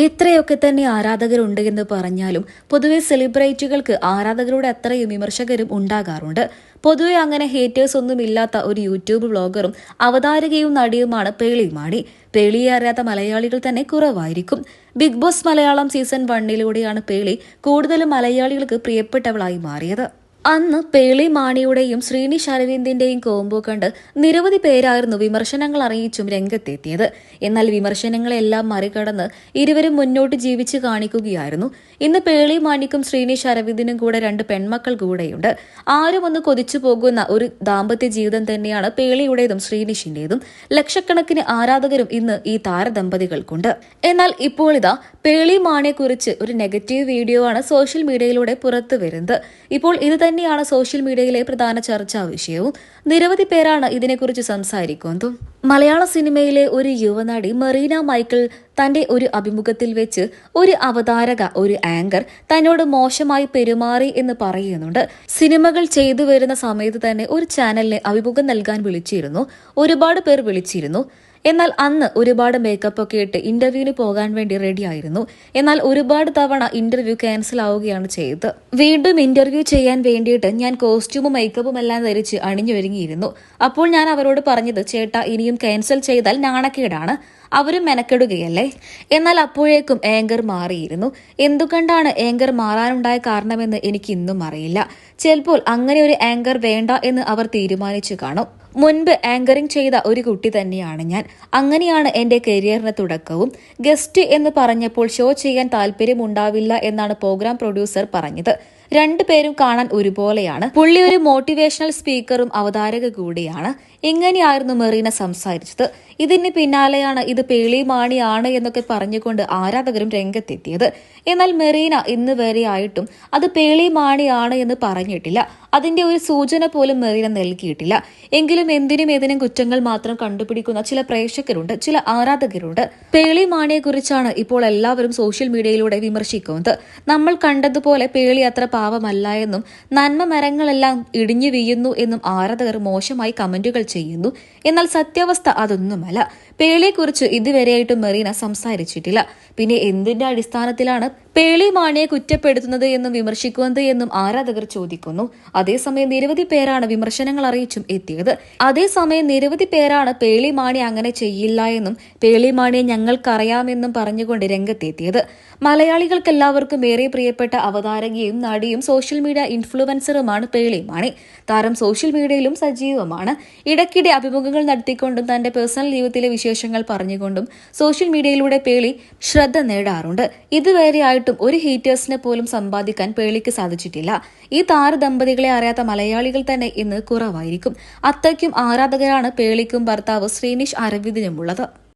എത്രയൊക്കെ തന്നെ ആരാധകരുണ്ട് എന്ന് പറഞ്ഞാലും പൊതുവെ സെലിബ്രിറ്റികൾക്ക് ആരാധകരുടെ അത്രയും വിമർശകരും ഉണ്ടാകാറുണ്ട്. പൊതുവെ അങ്ങനെ ഹേറ്റേഴ്സ് ഒന്നും ഇല്ലാത്ത ഒരു യൂട്യൂബ് വ്ളോഗറും അവതാരകയും നടിയുമാണ് പേളി മാണി. പേളിയെ അറിയാത്ത മലയാളികൾ തന്നെ കുറവായിരിക്കും. ബിഗ് ബോസ് മലയാളം സീസൺ വണ്ണിലൂടെയാണ് പേളി കൂടുതലും മലയാളികൾക്ക് പ്രിയപ്പെട്ടവളായി മാറിയത്. അന്ന് പേളി മാണിയുടെയും ശ്രീനിഷ് അരവിന്ദിന്റെയും കോംബോ കണ്ട് നിരവധി പേരായിരുന്നു വിമർശനങ്ങൾ അറിയിച്ചും രംഗത്തെത്തിയത്. എന്നാൽ വിമർശനങ്ങളെല്ലാം മറികടന്ന് ഇരുവരും മുന്നോട്ട് ജീവിച്ചു കാണിക്കുകയായിരുന്നു. ഇന്ന് പേളി മാണിക്കും ശ്രീനിഷ് അരവിന്ദിനും കൂടെ രണ്ട് പെൺമക്കൾ കൂടെയുണ്ട്. ആരും ഒന്ന് കൊതിച്ചു പോകുന്ന ഒരു ദാമ്പത്യ ജീവിതം തന്നെയാണ് പേളിയുടേതും ശ്രീനിഷിന്റേതും. ലക്ഷക്കണക്കിന് ആരാധകരും ഇന്ന് ഈ താരദമ്പതികൾക്കുണ്ട്. എന്നാൽ ഇപ്പോൾ ഇതാ പേളി മാണിയെക്കുറിച്ച് ഒരു നെഗറ്റീവ് വീഡിയോ ആണ് സോഷ്യൽ മീഡിയയിലൂടെ പുറത്തു വരുന്നത് ഇപ്പോൾ ഇത് തന്നെയാണ് സോഷ്യൽ മീഡിയയിലെ പ്രധാന ചർച്ചാ വിഷയവും. നിരവധി പേരാണ് ഇതിനെക്കുറിച്ച് സംസാരിക്കുന്നതും. മലയാള സിനിമയിലെ ഒരു യുവനടി മെറീന മൈക്കിൾ തന്റെ ഒരു അഭിമുഖത്തിൽ വെച്ച് ഒരു അവതാരക ഒരു ആങ്കർ തന്നോട് മോശമായി പെരുമാറി എന്ന് പറയുന്നുണ്ട്. സിനിമകൾ ചെയ്തു വരുന്ന സമയത്ത് തന്നെ ഒരു ചാനലിന് അഭിമുഖം നൽകാൻ വിളിച്ചിരുന്നു. ഒരുപാട് പേർ വിളിച്ചിരുന്നു. എന്നാൽ അന്ന് ഒരുപാട് മേക്കപ്പ് ഒക്കെ ഇട്ട് ഇന്റർവ്യൂവിന് പോകാൻ വേണ്ടി റെഡി ആയിരുന്നു. എന്നാൽ ഒരുപാട് തവണ ഇന്റർവ്യൂ ക്യാൻസൽ ആവുകയാണ് ചെയ്തത്. വീണ്ടും ഇന്റർവ്യൂ ചെയ്യാൻ വേണ്ടിയിട്ട് ഞാൻ കോസ്റ്റ്യൂമും മേക്കപ്പും എല്ലാം ധരിച്ച് അണിഞ്ഞൊരുങ്ങിയിരുന്നു. അപ്പോൾ ഞാൻ അവരോട് പറഞ്ഞത് ചേട്ടാ ഇനിയും ക്യാൻസൽ ചെയ്താൽ നാണക്കേടാണ്. അവരും മെനക്കെടുകയല്ലേ? എന്നാൽ അപ്പോഴേക്കും ഏങ്കർ മാറിയിരുന്നു. എന്തുകൊണ്ടാണ് ഏങ്കർ മാറാനുണ്ടായ കാരണമെന്ന് എനിക്ക് ഇന്നും അറിയില്ല. ചിലപ്പോൾ അങ്ങനെ ഒരു ഏങ്കർ വേണ്ട എന്ന് അവർ തീരുമാനിച്ചു കാണും. മുൻപ് ആങ്കറിംഗ് ചെയ്ത ഒരു കുട്ടി തന്നെയാണ് ഞാൻ. അങ്ങനെയാണ് എന്റെ കരിയറിന് തുടക്കവും. ഗസ്റ്റ് എന്ന് പറഞ്ഞപ്പോൾ ഷോ ചെയ്യാൻ താല്പര്യമുണ്ടാവില്ല എന്നാണ് പ്രോഗ്രാം പ്രൊഡ്യൂസർ പറഞ്ഞത്. രണ്ടുപേരും കാണാൻ ഒരുപോലെയാണ്. പുള്ളി ഒരു മോട്ടിവേഷണൽ സ്പീക്കറും അവതാരക കൂടിയാണ്. ഇങ്ങനെയായിരുന്നു മെറീന സംസാരിച്ചത്. ഇതിന് പിന്നാലെയാണ് ഇത് പേളി മാണിയാണ് എന്നൊക്കെ പറഞ്ഞുകൊണ്ട് ആരാധകരും രംഗത്തെത്തിയത്. എന്നാൽ മെറീന ഇന്ന് വരെ ആയിട്ടും അത് പേളി മാണിയാണ് എന്ന് പറഞ്ഞിട്ടില്ല. അതിന്റെ ഒരു സൂചന പോലും മെറീന നൽകിയിട്ടില്ല. എങ്കിലും എന്തിനും ഏതിനും കുറ്റങ്ങൾ മാത്രം കണ്ടുപിടിക്കുന്ന ചില പ്രേക്ഷകരുണ്ട് ചില ആരാധകരുണ്ട്. പേളി മാണിയെ കുറിച്ചാണ് ഇപ്പോൾ എല്ലാവരും സോഷ്യൽ മീഡിയയിലൂടെ വിമർശിക്കുന്നത്. നമ്മൾ കണ്ടതുപോലെ പേളി അത്ര പാവമല്ല എന്നും നന്മ മരങ്ങളെല്ലാം ഇടിഞ്ഞു വീയുന്നു എന്നും ആരാധകർ മോശമായി കമന്റുകൾ ചെയ്യുന്നു. എന്നാൽ സത്യാവസ്ഥ അതൊന്നുമല്ല. പേളിയെക്കുറിച്ച് ഇതുവരെയായിട്ടും മെറീന സംസാരിച്ചിട്ടില്ല. പിന്നെ എന്തിന്റെ അടിസ്ഥാനത്തിലാണ് പേളി മാണിയെ കുറ്റപ്പെടുത്തുന്നത് എന്നും വിമർശിക്കുന്നത് എന്നും ആരാധകർ ചോദിക്കുന്നു. അതേസമയം നിരവധി പേരാണ് വിമർശനങ്ങൾ അറിയിച്ചും എത്തിയത്. അതേസമയം നിരവധി പേരാണ് പേളി മാണി അങ്ങനെ ചെയ്യില്ല എന്നും പേളി മാണിയെ ഞങ്ങൾക്കറിയാമെന്നും പറഞ്ഞുകൊണ്ട് രംഗത്തെത്തിയത്. മലയാളികൾക്കെല്ലാവർക്കും ഏറെ പ്രിയപ്പെട്ട അവതാരകയും നടിയും സോഷ്യൽ മീഡിയ ഇൻഫ്ലുവൻസറുമാണ് പേളി മാണി താരം സോഷ്യൽ മീഡിയയിലും സജീവമാണ്. ഇടയ്ക്കിടെ അഭിമുഖങ്ങൾ നടത്തിക്കൊണ്ടും തന്റെ പേഴ്സണൽ ജീവിതത്തിലെ വിശേഷങ്ങൾ പറഞ്ഞുകൊണ്ടും സോഷ്യൽ മീഡിയയിലൂടെ പേളി ശ്രദ്ധ നേടാറുണ്ട്. ഇതുവരെയായിട്ടും ഒരു ഹീറ്റേഴ്സിനെ പോലും സമ്പാദിക്കാൻ പേളിക്ക് സാധിച്ചിട്ടില്ല. ഈ താരദമ്പതികളെ അറിയാത്ത മലയാളികൾ തന്നെ ഇന്ന് കുറവായിരിക്കും. അത്രയ്ക്കും ആരാധകരാണ് പേളിക്കും ഭർത്താവ് ശ്രീനിഷ് അരവിന്ദിനുമുള്ളത്.